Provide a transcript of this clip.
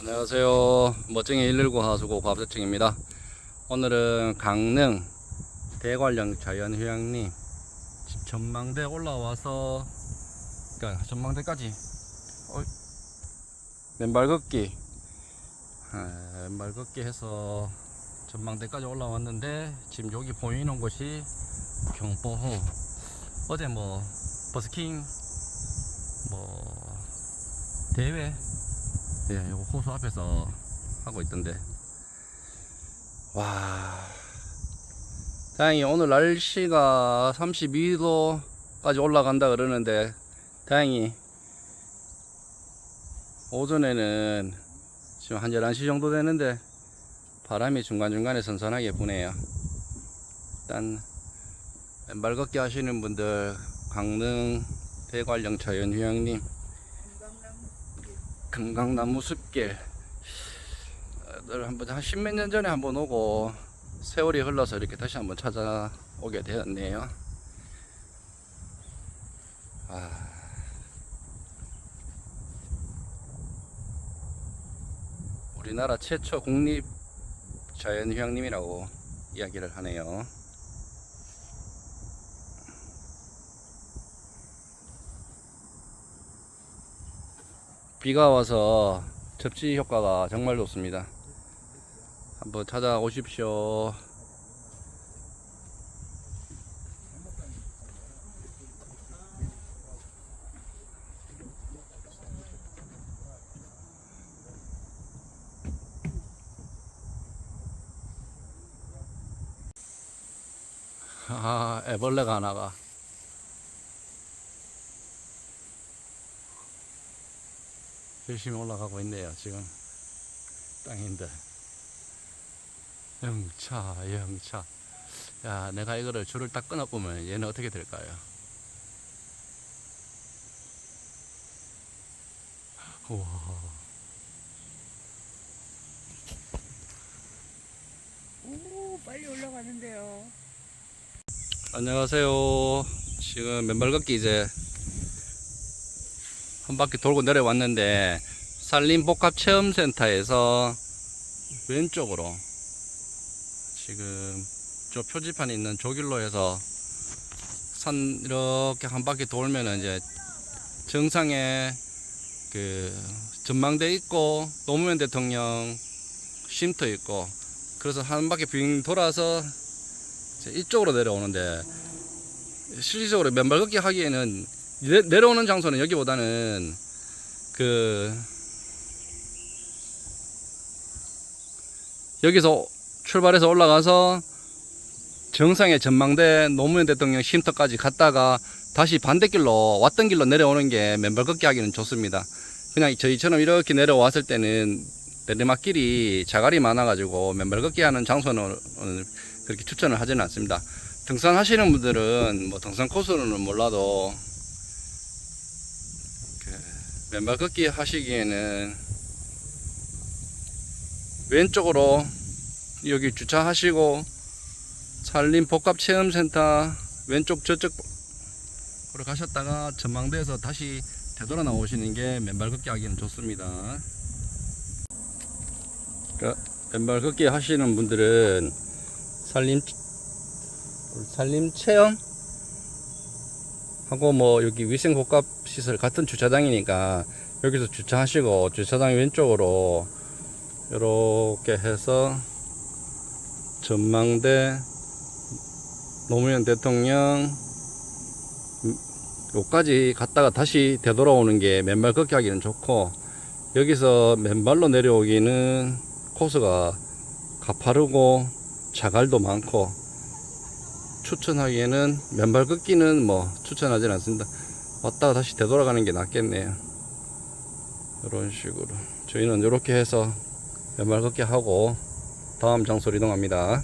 안녕하세요. 멋쟁이 119 하수구 과업대청입니다. 오늘은 강릉 대관령 자연휴양림 집 전망대 올라와서 그러니까 전망대까지 어, 맨발 걷기 아, 맨발 걷기 해서 전망대까지 올라왔는데 지금 여기 보이는 곳이 경포호 어제 뭐 버스킹 뭐 대회 예, 요거 호수 앞에서 하고 있던데. 와. 다행히 오늘 날씨가 32도까지 올라간다 그러는데, 다행히 오전에는 지금 한 11시 정도 되는데, 바람이 중간중간에 선선하게 부네요. 일단, 맨발 걷기 하시는 분들, 강릉 대관령 자연휴양림, 금강나무 숲길 늘 한번 한 십몇 년 전에 한번 오고 세월이 흘러서 이렇게 다시 한번 찾아오게 되었네요. 아. 우리나라 최초 국립 자연휴양림이라고 이야기를 하네요. 비가 와서 접지 효과가 정말 좋습니다. 한번 찾아오십시오. 아, 애벌레가 하나가. 열심히 올라가고 있네요 지금. 땅인데. 영차 영차. 야 내가 이거를 줄을 딱 끊어 보면 얘는 어떻게 될까요? 우와. 오 빨리 올라가는데요. 안녕하세요. 지금 맨발 걷기 이제 한 바퀴 돌고 내려왔는데 산림복합체험센터에서 왼쪽으로 지금 저 표지판에 있는 조길로에서 산 이렇게 한 바퀴 돌면은 이제 정상에 그 전망대 있고 노무현 대통령 쉼터 있고 그래서 한 바퀴 빙 돌아서 이쪽으로 내려오는데 실질적으로 맨발 걷기 하기에는 내, 내려오는 장소는 여기보다는 그 여기서 출발해서 올라가서 정상의 전망대 노무현 대통령 쉼터까지 갔다가 다시 반대길로 왔던 길로 내려오는 게 맨발 걷기 하기는 좋습니다. 그냥 저희처럼 이렇게 내려왔을 때는 내리막길이 자갈이 많아가지고 맨발 걷기 하는 장소는 그렇게 추천을 하지는 않습니다. 등산하시는 분들은 뭐 등산 코스로는 몰라도 그 맨발 걷기 하시기에는 왼쪽으로 여기 주차하시고 산림 복합 체험센터 왼쪽 저쪽으로 가셨다가 전망대에서 다시 되돌아 나오시는 게 맨발 걷기 하기는 좋습니다. 그 맨발 걷기 하시는 분들은 산림 산림 체험 하고 뭐 여기 위생 복합 시설 같은 주차장이니까 여기서 주차하시고 주차장 왼쪽으로 이렇게 해서 전망대 노무현 대통령 음, 요까지 갔다가 다시 되돌아오는 게 맨발 걷기 하기는 좋고 여기서 맨발로 내려오기는 코스가 가파르고 자갈도 많고 추천하기에는 맨발 걷기는 뭐 추천하진 않습니다. 왔다가 다시 되돌아가는 게 낫겠네요. 이런 식으로 저희는 이렇게 해서 맨발 걷기 하고 다음 장소로 이동합니다.